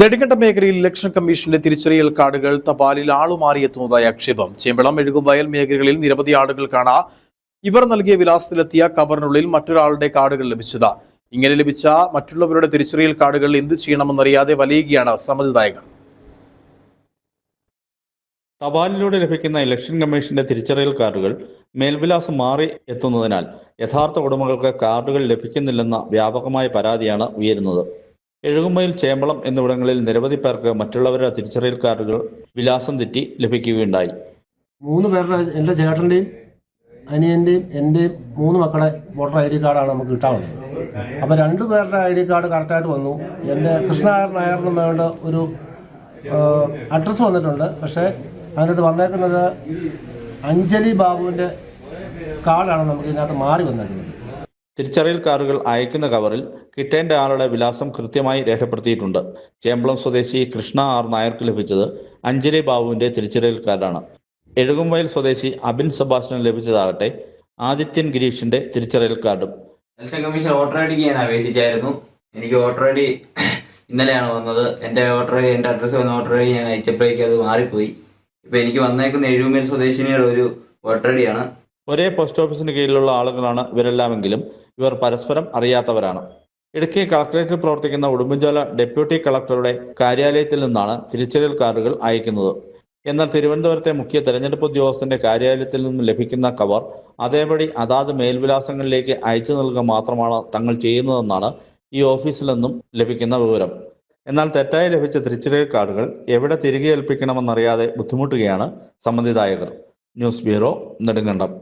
നെടുങ്കണ്ടം മേഖലയിൽ ഇലക്ഷൻ കമ്മീഷന്റെ തിരിച്ചറിയൽ കാർഡുകൾ തപാലിൽ ആളുമാറിയെത്തുന്നതായി ആക്ഷേപം. ചേമ്പളം എഴുകുംവയൽ മേഖലകളിൽ നിരവധി ആളുകൾ കാണാ ഇവർ നൽകിയ വിലാസത്തിലെത്തിയ കവറിനുള്ളിൽ മറ്റൊരാളുടെ കാർഡുകൾ ലഭിച്ചത്. ഇങ്ങനെ ലഭിച്ച മറ്റുള്ളവരുടെ തിരിച്ചറിയൽ കാർഡുകൾ എന്ത് ചെയ്യണമെന്നറിയാതെ വലയുകയാണ് സമ്മതിദായകർ തപാലിലൂടെ ലഭിക്കുന്ന ഇലക്ഷൻ കമ്മീഷന്റെ തിരിച്ചറിയൽ കാർഡുകൾ മേൽവിലാസം മാറി എത്തുന്നതിനാൽ യഥാർത്ഥ ഉടമകൾക്ക് കാർഡുകൾ ലഭിക്കുന്നില്ലെന്ന വ്യാപകമായ പരാതിയാണ് ഉയരുന്നത്. എഴുകുമ്പയിൽ ചേമ്പളം എന്നിവിടങ്ങളിൽ നിരവധി പേർക്ക് മറ്റുള്ളവരുടെ തിരിച്ചറിയൽ കാർഡുകൾ വിലാസം തെറ്റി ലഭിക്കുകയുണ്ടായി. മൂന്ന് പേരുടെ എന്റെ ചേട്ടന്റെയും അനിയന്റെയും എന്റെയും മൂന്ന് മക്കളെ വോട്ടർ ഐ ഡി കാർഡാണ് നമുക്ക് കിട്ടാറുള്ളത് അപ്പോൾ രണ്ടു പേരുടെ ഐ ഡി കാർഡ് കറക്റ്റായിട്ട് വന്നു. എന്റെ കൃഷ്ണനായർ നായറിനും വേണ്ട ഒരു അഡ്രസ്സ് വന്നിട്ടുണ്ട്. പക്ഷേ അതിനകത്ത് വന്നേക്കുന്നത് അഞ്ജലി ബാബുവിന്റെ കാർഡാണ് നമുക്ക് ഇതിനകത്ത് മാറി വന്നേക്കുന്നത്. തിരിച്ചറിയൽ കാർഡുകൾ അയക്കുന്ന കവറിൽ കിട്ടേണ്ട ആളുടെ വിലാസം കൃത്യമായി രേഖപ്പെടുത്തിയിട്ടുണ്ട്. ചേമ്പളം സ്വദേശി കൃഷ്ണ ആർ നായർക്ക് ലഭിച്ചത് അഞ്ജലി ബാബുവിന്റെ തിരിച്ചറിയൽ കാർഡാണ്. എഴുകുംവയൽ സ്വദേശി അബിൻ സെബാസ്റ്റ്യൻ ലഭിച്ചതാകട്ടെ ആദിത്യൻ ഗിരീഷിന്റെ തിരിച്ചറിയൽ കാർഡും. ഇലക്ഷൻ കമ്മീഷൻ വോട്ടർ ഐ ഡിക്ക് ഞാൻ അപേക്ഷിച്ചായിരുന്നു. എനിക്ക് വോട്ടർ ഐ ഡി ഇന്നലെയാണ് വന്നത്. എന്റെ വോട്ടർ ഐ ഡി എന്റെ അഡ്രസ്സ് വന്ന വോട്ടർ ഐ ഡി ഞാൻ അയച്ചപ്പോഴേക്കും അത് മാറിപ്പോയി. ഇപ്പൊ എനിക്ക് വന്നേക്കുന്ന എഴുമേൽ സ്വദേശിനിയുടെ ഒരു വോട്ടർ ഐ ഡി ആണ് ഒരേ പോസ്റ്റ് ഓഫീസിന് കീഴിലുള്ള ആളുകളാണ് ഇവരെല്ലാമെങ്കിലും. ഇവർ പരസ്പരം അറിയാത്തവരാണ്. ഇടുക്കി കളക്ടറേറ്റിൽ പ്രവർത്തിക്കുന്ന ഉടുമ്പൻചോല ഡെപ്യൂട്ടി കളക്ടറുടെ കാര്യാലയത്തിൽ നിന്നാണ് തിരിച്ചറിയൽ കാർഡുകൾ അയക്കുന്നത്. എന്നാൽ തിരുവനന്തപുരത്തെ മുഖ്യ തെരഞ്ഞെടുപ്പ് ഉദ്യോഗസ്ഥന്റെ കാര്യാലയത്തിൽ നിന്നും ലഭിക്കുന്ന കവർ അതേപടി അതാത് മേൽവിലാസങ്ങളിലേക്ക് അയച്ചു നൽകുക മാത്രമാണ് തങ്ങൾ ചെയ്യുന്നതെന്നാണ് ഈ ഓഫീസിൽ നിന്നും ലഭിക്കുന്ന വിവരം. എന്നാൽ തെറ്റായി ലഭിച്ച തിരിച്ചറിയൽ കാർഡുകൾ എവിടെ തിരികെ ഏൽപ്പിക്കണമെന്നറിയാതെ ബുദ്ധിമുട്ടുകയാണ് സമ്മതിദായകർ ന്യൂസ് ബ്യൂറോ നെടുങ്കണ്ടം.